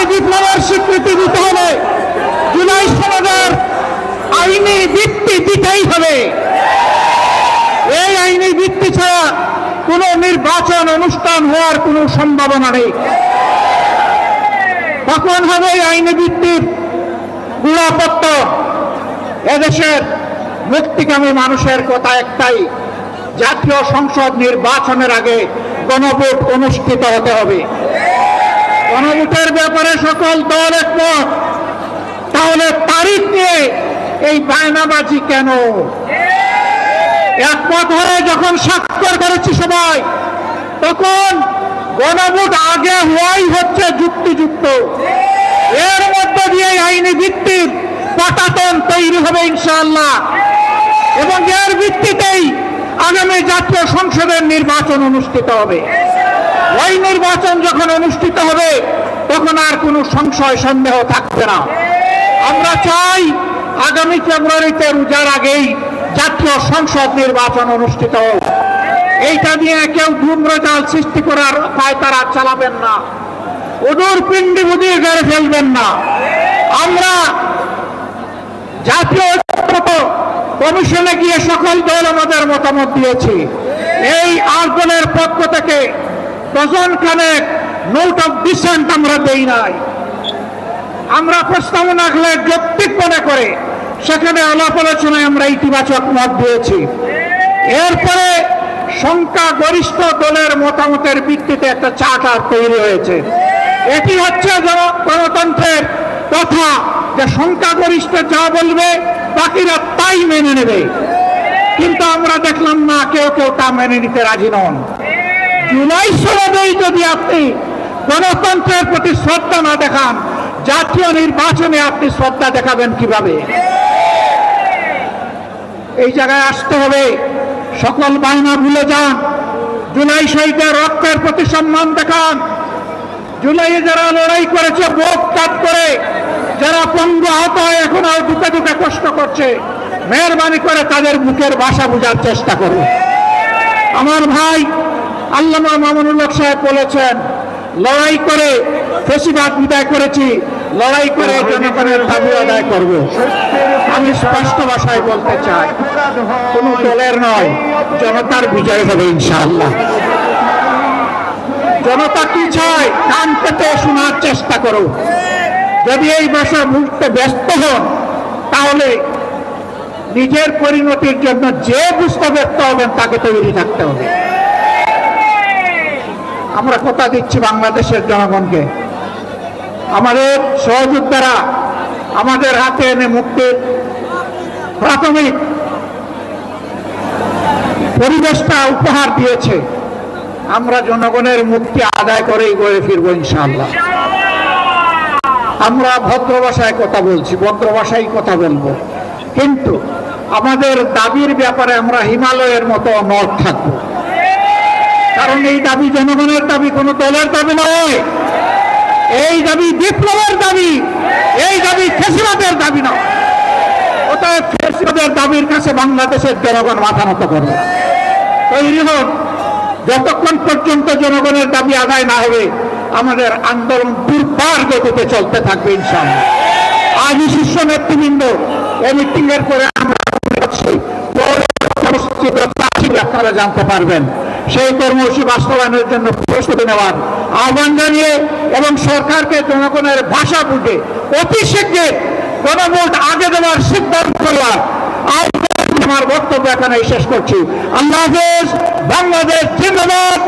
জুলাই বিপ্লবের স্বীকৃতি দিতে হলে জুলাই সমাজের আইনি ভিত্তি দিতেই হবে। এই আইনি ভিত্তি ছাড়া কোনো নির্বাচন অনুষ্ঠান হওয়ার কোনো সম্ভাবনা নেই। তখন হবে আইনি ভিত্তির গুণাপত্র এদেশের মুক্তিকামী মানুষের কথা একটাই, জাতীয় সংসদ নির্বাচনের আগে গণভোট অনুষ্ঠিত হতে হবে। গণভোটের ব্যাপারে সকল দল একমত। তাহলে তারিখ নিয়ে এই বায়নাবাজি কেন? একমত হয়ে যখন স্বাক্ষর করেছি সবাই, তখন গণভোট আগে হওয়াই হচ্ছে যুক্তিযুক্ত। এর মধ্য দিয়ে আইনি ভিত্তির পাটাতন তৈরি হবে ইনশাআল্লাহ। এবং এর ভিত্তিতেই আগামী জাতীয় সংসদের নির্বাচন অনুষ্ঠিত হবে। ওই নির্বাচন যখন অনুষ্ঠিত হবে, তখন আর কোনো সংশয় সন্দেহ থাকবে না। আমরা চাই আগামী ফেব্রুয়ারিতে রোজার আগেই জাতীয় সংসদ নির্বাচন অনুষ্ঠিত হোক। এইটা নিয়ে কেউ ধূম্রজাল সৃষ্টি করার পায় তারা চালাবেন না। ওদূর পিণ্ডি বুঝিয়ে গড়ে ফেলবেন না। আমরা জাতীয় কমিশনে গিয়ে সকল দল আমাদের মতামত দিয়েছি। এই আন্দোলনের পক্ষ থেকে ডজন খানেক নোট ডিসেন্ট আমরা দেই নাই। আমরা প্রস্তাবনা রাখলে যৌক্তিক মনে করে, সেখানে আলাপ আলোচনায় আমরা ইতিবাচক মত দিয়েছি। এরপরে সংখ্যা গরিষ্ঠ দলের মতামতের ভিত্তিতে একটা চার্টার তৈরি হয়েছে। এটি হচ্ছে গণতন্ত্রের কথা, যে সংখ্যাগরিষ্ঠ যা বলবে, বাকিরা তাই মেনে নেবে। কিন্তু আমরা দেখলাম না, কেউ কেউ তা মেনে নিতে রাজি নন। জুলাই ষোলোতেই যদি আপনি গণতন্ত্রের প্রতি শ্রদ্ধা না দেখান, জাতীয় নির্বাচনে আপনি শ্রদ্ধা দেখাবেন কীভাবে? এই জায়গায় আসতে হবে। সকল বাহিনা ভুলে যান। জুলাই শহীদের রক্তের প্রতি সম্মান দেখান। জুলাইয়ে যারা লড়াই করেছে বুক কাট করে, যারা পঙ্গু আহত হয়ে, এখন আর দুঃখে দুঃখে কষ্ট করছে, মেহরবানি করে তাদের বুকের ভাষা বোঝার চেষ্টা করুন। আমার ভাই আল্লামা মামুনুল্লাহ সাহেব বলেছেন লড়াই করে ফেসিবাদ বিদায় করেছি লড়াই করে জনগণের দাবি আদায় করব। আমি স্পষ্ট ভাষায় বলতে চাই কোন দলের নয় জনতার বিজয় হবে ইনশাআল্লাহ। জনতা কি চায়? কান পেতে শোনার চেষ্টা করো। যদি এই ভাষা বুঝতে ব্যস্ত হন তাহলে নিজের পরিণতির জন্য যে বুঝতে ব্যর্থ হবেন তাকে তৈরি থাকতে হবে। আমরা কথা দিচ্ছি বাংলাদেশের জনগণকে। আমাদের সহযোদ্ধারা আমাদের হাতে এনে মুক্তির প্রাথমিক পরিবেশটা উপহার দিয়েছে। আমরা জনগণের মুক্তি আদায় করেই গড়ে ফিরবো ইনশাআল্লাহ। আমরা ভদ্র ভাষায় কথা বলছি ভদ্র ভাষায় কথা বলব। কিন্তু আমাদের দাবির ব্যাপারে আমরা হিমালয়ের মতো অনড় থাকব। কারণ এই দাবি জনগণের দাবি, কোনো দলের দাবি নয়। এই দাবি বিপ্লবের দাবি, এই দাবি ফেসিবাদের দাবি নয়। অতএব ফেসিবাদের দাবির কাছে বাংলাদেশের জনগণ মাথা নত করবে তৈরি হোক, যতক্ষণ পর্যন্ত জনগণের দাবি আদায় না হবে, আমাদের আন্দোলন দুর্বার গতিতে চলতে থাকবে ইনশাআল্লাহ। আজই শীর্ষ নেতৃবৃন্দ, এই মিটিং এর পরে আমরা জানতে পারবেন। সেই কর্মসূচি বাস্তবায়নের জন্য প্রস্তুতি নেওয়ার আহ্বান জানিয়ে এবং সরকারকে জনগণের ভাষা বুঝে অতি শীঘ্রে গণভোট আগে দেওয়ার সিদ্ধান্ত নেওয়ার আমার বক্তব্য এখানে শেষ করছি। আল্লাহ বাংলাদেশ জিন্দাবাদ।